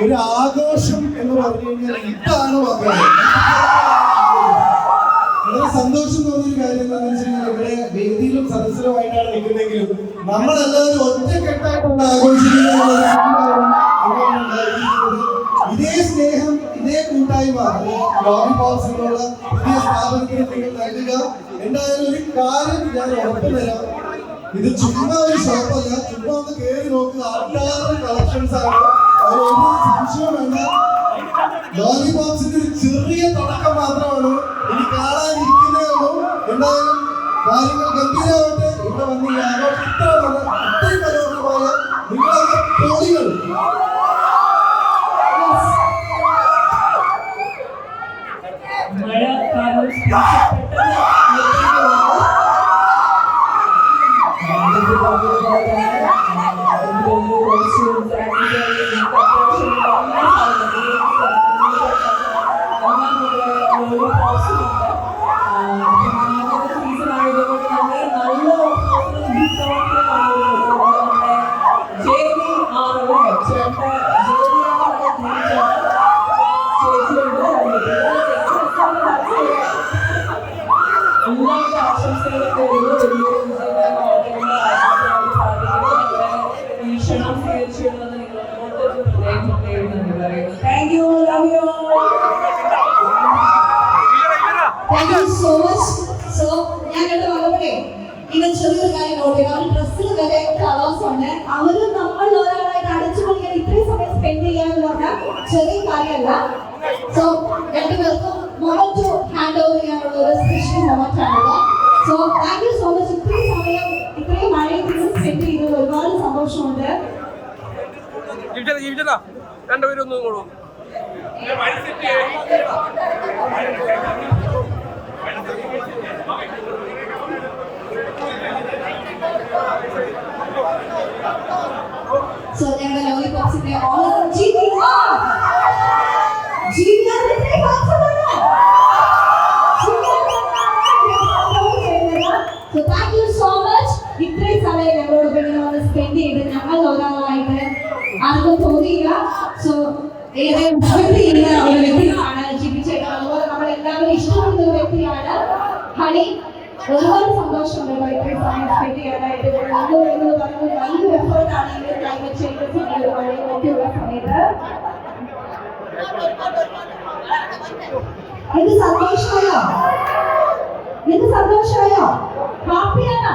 ഒരു ആഘോഷം എന്ന് പറഞ്ഞു കഴിഞ്ഞാൽ ഇതാണ് മക്കളെ വളരെ സന്തോഷം തോന്നിയൊരു കാര്യം എന്താണെന്ന് വെച്ച് കഴിഞ്ഞാൽ ഇവിടെ വേദിയിലും സദസ്സിലുമായിട്ടാണ് നിൽക്കുന്നെങ്കിലും നമ്മളെല്ലാവരും ഒറ്റക്കെട്ടായിട്ടുള്ള ആഘോഷിക്കുന്നത് ഇതേ സ്നേഹം ഇതേ കൂട്ടായ്മ ലോബി ബോക്സ് എന്നുള്ള പുതിയ സ്ഥാപനത്തിന് നിങ്ങൾ നൽകുക. എന്തായാലും ഒരു കാര്യം ഞാൻ ഉറപ്പു തരാം. ഇത് ചുമ്മാ ഒരു ഷോപ്പല്ല ചുമ്മാ ഒന്ന് കയറി നോക്കുക ആൾക്കാരുടെ കളക്ഷൻസ് ആണ് അതിലൊരു സംശയം വേണ്ട ഒരു ചെറിയ തുടക്കം മാത്രമാണ് ഇനി കാണാനിരിക്കുന്നേ ഉള്ളൂ. എന്തായാലും കാര്യങ്ങൾ ഗംഭീരമാവട്ടെ ഇവിടെ വന്ന് ഈ ആഘോഷം ഇത്ര അത്രയും മനോഹരമായ നിങ്ങളൊക്കെ പൊളികൾ മഴ എല്ലാവരുടെ ആശംസകളൊക്കെ നേരുന്നു വലിയൊരു വിജയമാകട്ടെ സാധിക്കുന്നു ഈ ക്ഷണം സ്വീകരിച്ചുള്ളത് നിങ്ങളോട് പ്രത്യേകം പ്രത്യേകം നന്ദി പറയുന്നു thank you love you thank you so much so ഞാൻ കണ്ട മറുപടി ഇങ്ങനെ ചെറിയൊരു കാര്യം നോട്ട് ചെയ്തു അവരുടെ ഡ്രസ്സിൽ വരെ കളേഴ്സ് ഉണ്ട്. അവർ നമ്മൾ ഒരാളായിട്ട് അടച്ചു പൊളിക്കാൻ ഇത്രയും സമയം സ്പെൻഡ് ചെയ്യാന്ന് പറഞ്ഞാൽ ചെറിയ കാര്യമല്ല. സോ രണ്ടുപേർക്കും മൊമെന്റ് ഹാൻഡ് ഓവർ ചെയ്യാനുള്ള ഒരു സ്പെഷ്യൽ മൊമെന്റ് ആണത് so thank you so much ഇത്രയും സമയം ഇത്രയും മഴയിൽ സ്പെൻഡ് ചെയ്തത് ഒരുപാട് സന്തോഷമുണ്ട് രണ്ടുപേരും ഒന്നും ആർ സോ ഇത്രയും സമയം ഞങ്ങളോടൊപ്പം ഇങ്ങനെ വന്ന് സ്പെൻഡ് ചെയ്ത് ഞങ്ങൾ ഓരോന്നായിട്ട് ആർക്കും തോന്നിയില്ല. സോ ഏറെ ചെയ്യുന്ന ഒരു വ്യക്തിയാണ് ചേട്ടൻ അതുപോലെ നമ്മൾ എല്ലാവരും ഇഷ്ടപ്പെടുന്ന വ്യക്തിയാണ് ഹണി. ഒരുപാട് സന്തോഷമുണ്ട് കേട്ടോ സമയം സ്പെൻഡ് ചെയ്യാനായിട്ട്. എന്ന് പറയുന്നത് വലിയൊരു എഫേർട്ടാണ് ഈ ക്ലൈമറ്റ് ചേഞ്ച് സമയത്ത് മഴയൊക്കെയുള്ള സമയത്ത്. ഇത് സന്തോഷമായോ? ഇത് സന്തോഷമായോ? ഹാപ്പിയാണോ?